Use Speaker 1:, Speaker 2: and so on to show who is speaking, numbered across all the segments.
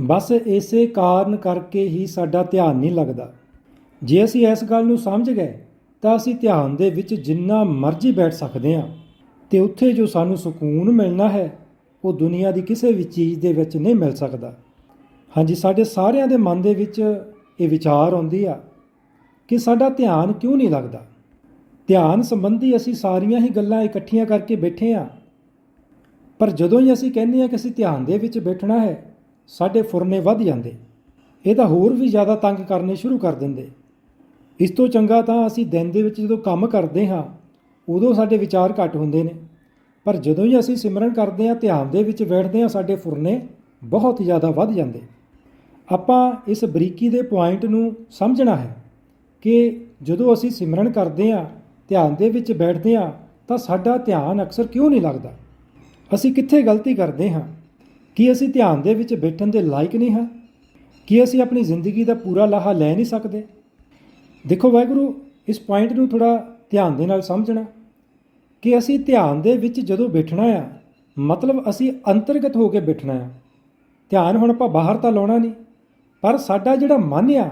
Speaker 1: ਬਸ ਇਸੇ ਕਾਰਨ ਕਰਕੇ ਹੀ ਸਾਡਾ ਧਿਆਨ ਨਹੀਂ ਲੱਗਦਾ। ਜੇ ਅਸੀਂ ਇਸ ਗੱਲ ਨੂੰ ਸਮਝ ਗਏ, ਤਾਂ ਅਸੀਂ ਧਿਆਨ ਦੇ ਵਿੱਚ ਜਿੰਨਾ ਮਰਜ਼ੀ ਬੈਠ ਸਕਦੇ ਹਾਂ। ਤੇ ਉੱਥੇ ਜੋ ਸਾਨੂੰ ਸਕੂਨ ਮਿਲਣਾ ਹੈ, ਉਹ ਦੁਨੀਆ ਦੀ ਕਿਸੇ ਵੀ ਚੀਜ਼ ਦੇ ਵਿੱਚ ਨਹੀਂ ਮਿਲ ਸਕਦਾ। ਹਾਂਜੀ, ਸਾਡੇ ਸਾਰਿਆਂ ਦੇ ਮਨ ਦੇ ਵਿੱਚ ਇਹ ਵਿਚਾਰ ਆਉਂਦੀ ਆ ਕਿ ਸਾਡਾ ਧਿਆਨ ਕਿਉਂ ਨਹੀਂ ਲੱਗਦਾ? ਧਿਆਨ ਸੰਬੰਧੀ ਅਸੀਂ ਸਾਰੀਆਂ ਹੀ ਗੱਲਾਂ ਇਕੱਠੀਆਂ ਕਰਕੇ ਬੈਠੇ ਆ ਪਰ ਜਦੋਂ ਹੀ ਅਸੀਂ ਕਹਿੰਦੇ ਆ ਕਿ ਅਸੀਂ ਧਿਆਨ ਦੇ ਵਿੱਚ ਬੈਠਣਾ ਹੈ ਸਾਡੇ ਫੁਰਨੇ ਵੱਧ ਜਾਂਦੇ। ਇਹ ਤਾਂ ਹੋਰ ਵੀ ਜ਼ਿਆਦਾ ਤੰਗ ਕਰਨੇ ਸ਼ੁਰੂ ਕਰ ਦਿੰਦੇ। ਇਸ ਤੋਂ ਚੰਗਾ ਤਾਂ ਅਸੀਂ ਦਿਨ ਦੇ ਵਿੱਚ ਜਦੋਂ ਕੰਮ ਕਰਦੇ ਹਾਂ, ਉਦੋਂ ਸਾਡੇ ਵਿਚਾਰ ਘੱਟ ਹੁੰਦੇ ਨੇ। ਪਰ ਜਦੋਂ ਹੀ ਅਸੀਂ ਸਿਮਰਨ ਕਰਦੇ ਹਾਂ, ਧਿਆਨ ਦੇ ਵਿੱਚ ਬੈਠਦੇ ਹਾਂ, ਸਾਡੇ ਫੁਰਨੇ ਬਹੁਤ ਜ਼ਿਆਦਾ ਵੱਧ ਜਾਂਦੇ। ਆਪਾਂ ਇਸ ਬਰੀਕੀ ਦੇ ਪੁਆਇੰਟ ਨੂੰ ਸਮਝਣਾ ਹੈ ਕਿ ਜਦੋਂ ਅਸੀਂ ਸਿਮਰਨ ਕਰਦੇ ਹਾਂ, ਧਿਆਨ ਦੇ ਵਿੱਚ ਬੈਠਦੇ ਹਾਂ, ਤਾਂ ਸਾਡਾ ਧਿਆਨ ਅਕਸਰ ਕਿਉਂ ਨਹੀਂ ਲੱਗਦਾ? ਅਸੀਂ ਕਿੱਥੇ ਗਲਤੀ ਕਰਦੇ ਹਾਂ? ਕੀ ਅਸੀਂ ਧਿਆਨ ਦੇ ਵਿੱਚ ਬੈਠਣ ਦੇ ਲਾਇਕ ਨਹੀਂ ਹਾਂ? ਕੀ ਅਸੀਂ ਆਪਣੀ ਜ਼ਿੰਦਗੀ ਦਾ ਪੂਰਾ ਲਾਹਾ ਲੈ ਨਹੀਂ ਸਕਦੇ? ਦੇਖੋ ਵਾਹਿਗੁਰੂ, ਇਸ ਪੁਆਇੰਟ ਨੂੰ ਥੋੜਾ ਧਿਆਨ ਦੇ ਨਾਲ ਸਮਝਣਾ। ਕਿ ਅਸੀਂ ਧਿਆਨ ਦੇ ਵਿੱਚ ਜਦੋਂ ਬੈਠਣਾ ਆ, ਮਤਲਬ ਅਸੀਂ ਅੰਤਰਗਤ ਹੋ ਕੇ ਬੈਠਣਾ ਆ। ਧਿਆਨ ਹੁਣ ਆਪਾਂ ਬਾਹਰ ਤਾਂ ਲਾਉਣਾ ਨਹੀਂ, ਪਰ ਸਾਡਾ ਜਿਹੜਾ ਮਨ ਆ,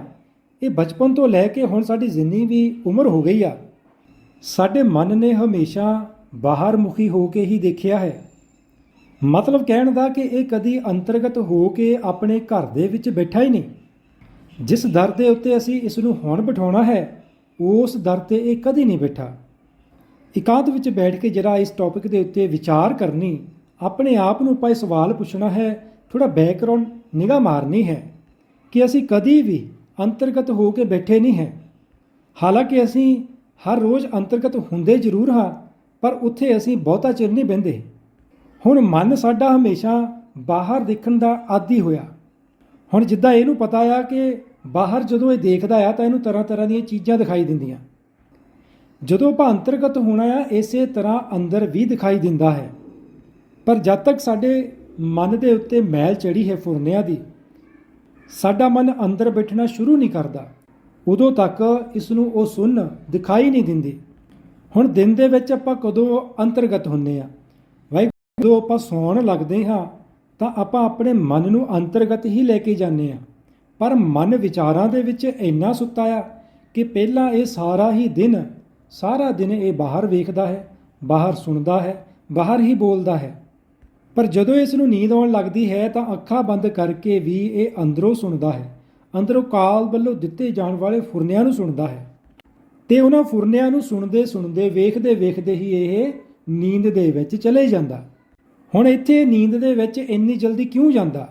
Speaker 1: ਇਹ ਬਚਪਨ ਤੋਂ ਲੈ ਕੇ ਹੁਣ ਸਾਡੀ ਜਿੰਨੀ ਵੀ ਉਮਰ ਹੋ ਗਈ ਆ, ਸਾਡੇ ਮਨ ਨੇ ਹਮੇਸ਼ਾ ਬਾਹਰ ਮੁਖੀ ਹੋ ਕੇ ਹੀ ਦੇਖਿਆ ਹੈ। ਮਤਲਬ ਕਹਿਣ ਦਾ ਕਿ ਇਹ ਕਦੀ ਅੰਤਰਗਤ ਹੋ ਕੇ ਆਪਣੇ ਘਰ ਦੇ ਵਿੱਚ ਬੈਠਾ ਹੀ ਨਹੀਂ। ਜਿਸ ਦਰ ਦੇ ਉੱਤੇ ਅਸੀਂ ਇਸ ਨੂੰ ਹੁਣ ਬਿਠਾਉਣਾ ਹੈ, ਉਸ ਦਰ ਤੇ ਇਹ ਕਦੀ ਨਹੀਂ ਬੈਠਾ। ਇਕਾਂਤ ਵਿੱਚ ਬੈਠ ਕੇ ਜਿਹੜਾ ਇਸ ਟੌਪਿਕ ਦੇ ਉੱਤੇ ਵਿਚਾਰ ਕਰਨੀ, ਆਪਣੇ ਆਪ ਨੂੰ ਆਪਾਂ ਸਵਾਲ ਪੁੱਛਣਾ ਹੈ ਥੋੜਾ ਬੈਕਗ੍ਰਾਉਂਡ ਨਿਗਾਹ ਮਾਰਨੀ ਹੈ ਕਿ ਅਸੀਂ ਕਦੀ ਵੀ ਅੰਤਰਗਤ ਹੋ ਕੇ ਬੈਠੇ ਨਹੀਂ ਹੈ। ਹਾਲਾਂਕਿ ਅਸੀਂ ਹਰ ਰੋਜ਼ ਅੰਤਰਗਤ ਹੁੰਦੇ ਜ਼ਰੂਰ ਹਾਂ, ਪਰ ਉੱਥੇ ਅਸੀਂ ਬਹੁਤਾ ਚਿਰ ਨਹੀਂ ਬਹਿੰਦੇ। ਹੁਣ ਮਨ ਸਾਡਾ ਹਮੇਸ਼ਾ ਬਾਹਰ ਦੇਖਣ ਦਾ ਆਦੀ ਹੋਇਆ। ਹੁਣ ਜਿੱਦਾਂ ਇਹਨੂੰ ਪਤਾ ਆ ਕਿ ਬਾਹਰ ਜਦੋਂ ਇਹ ਦੇਖਦਾ ਆ ਤਾਂ ਇਹਨੂੰ ਤਰ੍ਹਾਂ ਤਰ੍ਹਾਂ ਦੀਆਂ ਚੀਜ਼ਾਂ ਦਿਖਾਈ ਦਿੰਦੀਆਂ। ਜਦੋਂ ਆਪਾਂ ਅੰਤਰਗਤ ਹੋਣਾ ਆ, ਇਸੇ ਤਰ੍ਹਾਂ ਅੰਦਰ ਵੀ ਦਿਖਾਈ ਦਿੰਦਾ ਹੈ। ਪਰ ਜਦ ਤੱਕ ਸਾਡੇ ਮਨ ਦੇ ਉੱਤੇ ਮੈਲ ਚੜੀ ਹੈ ਫੁਰਨਿਆਂ ਦੀ, ਸਾਡਾ ਮਨ ਅੰਦਰ ਬੈਠਣਾ ਸ਼ੁਰੂ ਨਹੀਂ ਕਰਦਾ। ਉਦੋਂ ਤੱਕ ਇਸ ਨੂੰ ਉਹ ਸੁੰਨ ਦਿਖਾਈ ਨਹੀਂ ਦਿੰਦੀ। ਹੁਣ ਦਿਨ ਦੇ ਵਿੱਚ ਆਪਾਂ ਕਦੋਂ ਅੰਤਰਗਤ ਹੁੰਨੇ ਆ। ਜਦੋਂ ਆਪਾਂ ਸੌਣ ਲੱਗਦੇ ਹਾਂ, ਤਾਂ ਆਪਾਂ ਆਪਣੇ ਮਨ ਨੂੰ ਅੰਤਰਗਤ ਹੀ ਲੈ ਕੇ ਜਾਂਦੇ ਹਾਂ। ਪਰ ਮਨ ਵਿਚਾਰਾਂ ਦੇ ਵਿੱਚ ਇੰਨਾ ਸੁੱਤਾ ਆ ਕਿ ਪਹਿਲਾਂ ਇਹ ਸਾਰਾ ਹੀ ਦਿਨ, ਸਾਰਾ ਦਿਨ ਇਹ ਬਾਹਰ ਵੇਖਦਾ ਹੈ, ਬਾਹਰ ਸੁਣਦਾ ਹੈ, ਬਾਹਰ ਹੀ ਬੋਲਦਾ ਹੈ। ਪਰ ਜਦੋਂ ਇਸ ਨੂੰ ਨੀਂਦ ਆਉਣ ਲੱਗਦੀ ਹੈ, ਤਾਂ ਅੱਖਾਂ ਬੰਦ ਕਰਕੇ ਵੀ ਇਹ ਅੰਦਰੋਂ ਸੁਣਦਾ ਹੈ। ਅੰਦਰੋਂ ਕਾਲ ਵੱਲੋਂ ਦਿੱਤੇ ਜਾਣ ਵਾਲੇ ਫੁਰਨਿਆਂ ਨੂੰ ਸੁਣਦਾ ਹੈ। ਤੇ ਉਹਨਾਂ ਫੁਰਨਿਆਂ ਨੂੰ ਸੁਣਦੇ ਸੁਣਦੇ ਵੇਖਦੇ ਵੇਖਦੇ ਹੀ ਇਹ ਨੀਂਦ ਦੇ ਵਿੱਚ ਚਲੇ ਜਾਂਦਾ। ਹੁਣ ਇੱਥੇ ਨੀਂਦ ਦੇ ਵਿੱਚ ਇੰਨੀ ਜਲਦੀ ਕਿਉਂ ਜਾਂਦਾ?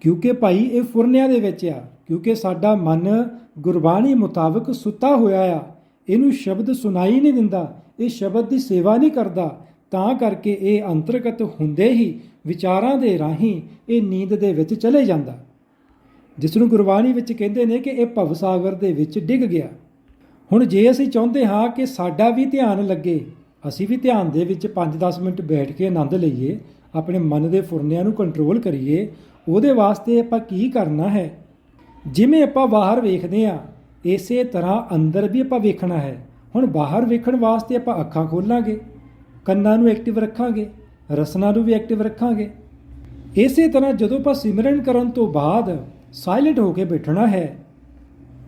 Speaker 1: ਕਿਉਂਕਿ ਭਾਈ ਇਹ ਫੁਰਨਿਆਂ ਦੇ ਵਿੱਚ ਆ, ਕਿਉਂਕਿ ਸਾਡਾ ਮਨ ਗੁਰਬਾਣੀ ਮੁਤਾਬਕ ਸੁੱਤਾ ਹੋਇਆ ਆ। ਇਹਨੂੰ ਸ਼ਬਦ ਸੁਣਾਈ ਨਹੀਂ ਦਿੰਦਾ, ਇਹ ਸ਼ਬਦ ਦੀ ਸੇਵਾ ਨਹੀਂ ਕਰਦਾ। ਤਾਂ ਕਰਕੇ ਇਹ ਅੰਤਰਗਤ ਹੁੰਦੇ ਹੀ ਵਿਚਾਰਾਂ ਦੇ ਰਾਹੀਂ ਇਹ ਨੀਂਦ ਦੇ ਵਿੱਚ ਚਲੇ ਜਾਂਦਾ। ਜਿਸ ਨੂੰ ਗੁਰਬਾਣੀ ਵਿੱਚ ਕਹਿੰਦੇ ਨੇ ਕਿ ਇਹ ਭਵ ਸਾਗਰ ਦੇ ਵਿੱਚ ਡਿੱਗ ਗਿਆ। ਹੁਣ ਜੇ ਅਸੀਂ ਚਾਹੁੰਦੇ ਹਾਂ ਕਿ ਸਾਡਾ ਵੀ ਧਿਆਨ ਲੱਗੇ ਅਸੀਂ ਵੀ ਧਿਆਨ ਦੇ ਵਿੱਚ 5-10 ਮਿੰਟ ਬੈਠ ਕੇ ਆਨੰਦ ਲਈਏ, ਆਪਣੇ ਮਨ ਦੇ ਫੁਰਨਿਆਂ ਨੂੰ ਕੰਟਰੋਲ ਕਰੀਏ, ਉਹਦੇ ਵਾਸਤੇ ਆਪਾਂ ਕੀ ਕਰਨਾ ਹੈ? ਜਿਵੇਂ ਆਪਾਂ ਬਾਹਰ ਵੇਖਦੇ ਆ ਇਸੇ ਤਰ੍ਹਾਂ ਅੰਦਰ ਵੀ ਆਪਾਂ ਵੇਖਣਾ ਹੈ। ਹੁਣ ਬਾਹਰ ਵੇਖਣ ਵਾਸਤੇ ਆਪਾਂ ਅੱਖਾਂ ਖੋਲਾਂਗੇ, ਕੰਨਾਂ ਨੂੰ ਐਕਟਿਵ ਰੱਖਾਂਗੇ, ਰਸਨਾ ਨੂੰ ਵੀ ਐਕਟਿਵ ਰੱਖਾਂਗੇ। ਇਸੇ ਤਰ੍ਹਾਂ ਜਦੋਂ ਆਪਾਂ ਸਿਮਰਨ ਕਰਨ ਤੋਂ ਬਾਅਦ ਸਾਇਲੈਂਟ ਹੋ ਕੇ ਬੈਠਣਾ ਹੈ,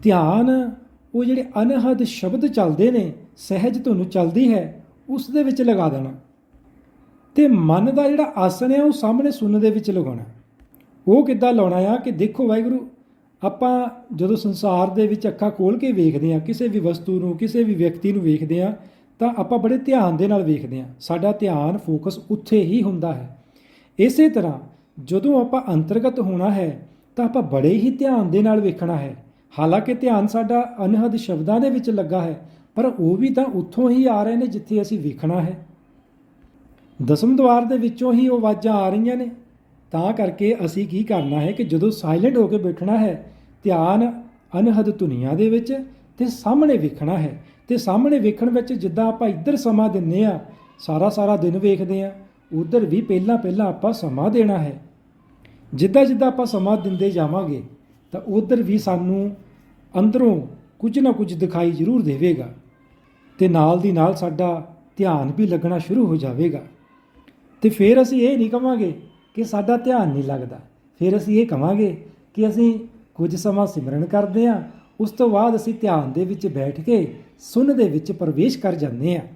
Speaker 1: ਧਿਆਨ ਉਹ ਜਿਹੜੇ ਅਨਹਦ ਸ਼ਬਦ ਚੱਲਦੇ ਨੇ, ਸਹਿਜ ਤੁਹਾਨੂੰ ਚੱਲਦੀ ਹੈ ਉਸ ਦੇ ਵਿੱਚ ਲਗਾ ਦੇਣਾ। ਤੇ ਮਨ ਦਾ ਜਿਹੜਾ ਆਸਣ ਹੈ, ਉਹ ਸਾਹਮਣੇ ਸੁਣਨ ਦੇ ਵਿੱਚ ਲਗਾਉਣਾ। ਉਹ ਕਿੱਦਾਂ ਲਾਉਣਾ ਆ ਕਿ ਦੇਖੋ ਵਾਹਿਗੁਰੂ, ਆਪਾਂ ਜਦੋਂ ਸੰਸਾਰ ਦੇ ਵਿੱਚ ਅੱਖਾਂ ਖੋਲ ਕੇ ਵੇਖਦੇ ਆ ਕਿਸੇ ਵੀ ਵਸਤੂ ਨੂੰ, ਕਿਸੇ ਵੀ ਵਿਅਕਤੀ ਨੂੰ ਵੇਖਦੇ ਆ ਤਾਂ ਆਪਾਂ ਬੜੇ ਧਿਆਨ ਦੇ ਨਾਲ ਵੇਖਦੇ ਆ ਸਾਡਾ ਧਿਆਨ, ਫੋਕਸ ਉੱਥੇ ਹੀ ਹੁੰਦਾ ਹੈ। ਇਸੇ ਤਰ੍ਹਾਂ ਜਦੋਂ ਆਪਾਂ ਅੰਤਰਗਤ ਹੋਣਾ ਹੈ, ਤਾਂ ਆਪਾਂ ਬੜੇ ਹੀ ਧਿਆਨ ਦੇ ਨਾਲ ਵੇਖਣਾ ਹੈ। ਹਾਲਾਂਕਿ ਧਿਆਨ ਸਾਡਾ ਅਨਹਦ ਸ਼ਬਦਾਂ ਦੇ ਵਿੱਚ ਲੱਗਾ ਹੈ ਪਰ ਉਹ ਵੀ ਤਾਂ ਉੱਥੋਂ ਹੀ ਆ ਰਹੇ ਨੇ ਜਿੱਥੇ ਅਸੀਂ ਵੇਖਣਾ ਹੈ। ਦਸਮ ਦਵਾਰ ਦੇ ਵਿੱਚੋਂ ਹੀ ਉਹ ਆਵਾਜ਼ਾਂ ਆ ਰਹੀਆਂ ਨੇ। ਤਾਂ ਕਰਕੇ ਅਸੀਂ ਕੀ ਕਰਨਾ ਹੈ ਕਿ ਜਦੋਂ ਸਾਇਲੈਂਟ ਹੋ ਕੇ ਬੈਠਣਾ ਹੈ, ਧਿਆਨ ਅਨਹਦ ਧੁਨੀਆਂ ਦੇ ਵਿੱਚ ਤੇ ਸਾਹਮਣੇ ਵੇਖਣਾ ਹੈ। ਤੇ ਸਾਹਮਣੇ ਵੇਖਣ ਵਿੱਚ ਜਿੱਦਾਂ ਆਪਾਂ ਇੱਧਰ ਸਮਾਂ ਦਿੰਨੇ ਆ, ਸਾਰਾ ਸਾਰਾ ਦਿਨ ਵੇਖਦੇ ਆ, ਉਧਰ ਵੀ ਪਹਿਲਾਂ ਪਹਿਲਾਂ ਆਪਾਂ ਸਮਾਂ ਦੇਣਾ ਹੈ। ਜਿੱਦਾਂ ਜਿੱਦਾਂ ਆਪਾਂ ਸਮਾਂ ਦਿੰਦੇ ਜਾਵਾਂਗੇ, ਤਾਂ ਉਧਰ ਵੀ ਸਾਨੂੰ ਅੰਦਰੋਂ ਕੁਝ ਨਾ ਕੁਝ ਦਿਖਾਈ ਜ਼ਰੂਰ ਦੇਵੇਗਾ ਤੇ ਨਾਲ ਦੀ ਨਾਲ ਸਾਡਾ ਧਿਆਨ ਵੀ ਲੱਗਣਾ ਸ਼ੁਰੂ ਹੋ ਜਾਵੇਗਾ। ਤੇ ਫਿਰ ਅਸੀਂ ਇਹ ਨਹੀਂ ਕਵਾਂਗੇ ਕਿ ਸਾਡਾ ਧਿਆਨ ਨਹੀਂ ਲੱਗਦਾ। ਫਿਰ ਅਸੀਂ ਇਹ ਕਵਾਂਗੇ ਕਿ ਅਸੀਂ ਕੁਝ ਸਮਾਂ ਸਿਮਰਨ ਕਰਦੇ ਹਾਂ, ਉਸ ਤੋਂ ਬਾਅਦ ਅਸੀਂ ਧਿਆਨ ਦੇ ਵਿੱਚ ਬੈਠ ਕੇ ਸੁਣ ਦੇ ਵਿੱਚ ਪ੍ਰਵੇਸ਼ ਕਰ ਜਾਂਦੇ ਹਾਂ।